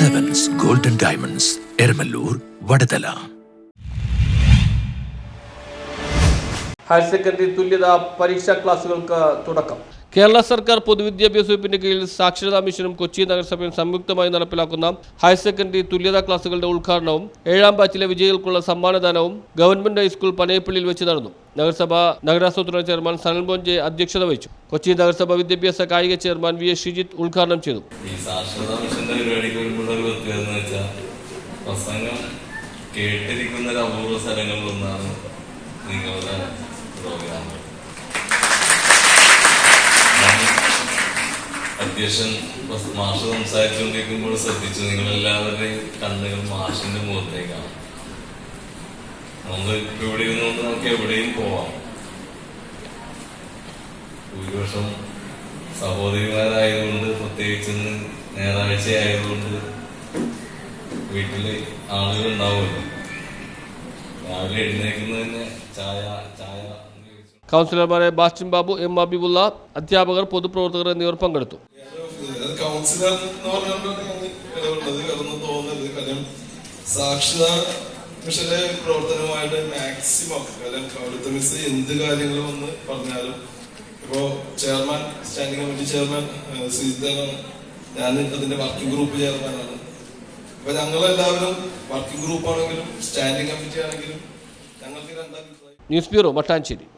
Diamonds Eramallur Vadathala higher secondary തുല്യതാ പരീക്ഷാ ക്ലാസുകൾക്ക് തുടക്കം. കേരള സർക്കാർ പൊതുവിദ്യാഭ്യാസ വകുപ്പിന്റെ കീഴിൽ സാക്ഷരതാ മിഷനും കൊച്ചി നഗരസഭയും സംയുക്തമായി നടപ്പിലാക്കുന്ന ഹയർ സെക്കൻഡറി തുല്യതാ ക്ലാസുകളുടെ ഉദ്ഘാടനവും ഏഴാം ബാച്ചിലെ വിജയികൾക്കുള്ള സമ്മാനദാനവും ഗവൺമെന്റ് ഹൈസ്കൂൾ പനയപ്പള്ളിയിൽ വെച്ച് നടന്നു. നഗരസഭ നഗരാസൂത്രണ ചെയർമാൻ സനൽ ബോഞ്ചെ അധ്യക്ഷത വഹിച്ചു. കൊച്ചി നഗരസഭ വിദ്യാഭ്യാസ കായിക ചെയർമാൻ വി എസ് ഷിജിത്ത് ഉദ്ഘാടനം ചെയ്തു. പരിപാടിക്ക് വരുമ്പോൾ ഒരു പ്രത്യേകത എന്ന് വെച്ചാൽ പ്രസംഗം കേട്ടിരിക്കുന്ന ഒരു അപൂർവ സ്ഥലങ്ങളിലൊന്നാണ് നിങ്ങളുടെ പ്രോഗ്രാം അധ്യക്ഷൻ മാഷ് സംസാരിച്ചുകൊണ്ടിരിക്കുമ്പോൾ ശ്രദ്ധിച്ചു നിങ്ങളെല്ലാവരുടെയും കണ്ണുകൾ മാഷിന്റെ മുഖത്തേക്കാണ്. നമ്മൾ ഇപ്പൊ ഇവിടെ ഇരുന്നുകൊണ്ട് നമുക്ക് എവിടെയും പോവാം. ഭൂരിപക്ഷം സഹോദരിമാരായതുകൊണ്ട് പ്രത്യേകിച്ച് ഞായറാഴ്ച ആയതുകൊണ്ട് വീട്ടിൽ ആളുകൾ ഉണ്ടാവുമല്ലോ രാവിലെ എഴുന്നേക്കുന്നതന്നെ ചായ ചായ കൗൺസിലർമാരായ ബാസ്റ്റിൻ ബാബു എം അബിബുള്ള അധ്യാപകർ പൊതുപ്രവർത്തകർ എന്നിവർ പങ്കെടുത്തു. അത് കൗൺസിലർ എന്ന് പറഞ്ഞുകൊണ്ടാണ് തോന്നരുത് കാര്യം സാക്ഷരതാ മിഷന്റെ പ്രവർത്തനമായിട്ട് മാക്സിമം കാര്യം അവിടുത്തെ മിസ് എന്ത് കാര്യങ്ങൾ വന്ന് പറഞ്ഞാലും. ഇപ്പോ ചെയർമാൻ സ്റ്റാൻഡിംഗ് കമ്മിറ്റി ചെയർമാൻ ശ്രീധരനാണ്. ഞാൻ അതിന്റെ വർക്കിംഗ് ഗ്രൂപ്പ് ചെയർമാനാണ്. അപ്പൊ ഞങ്ങളെല്ലാവരും വർക്കിംഗ് ഗ്രൂപ്പ് ആണെങ്കിലും സ്റ്റാൻഡിംഗ് കമ്മിറ്റി ആണെങ്കിലും ഞങ്ങൾക്ക് രണ്ടാം ന്യൂസ് ബ്യൂറോ മട്ടാഞ്ചേരി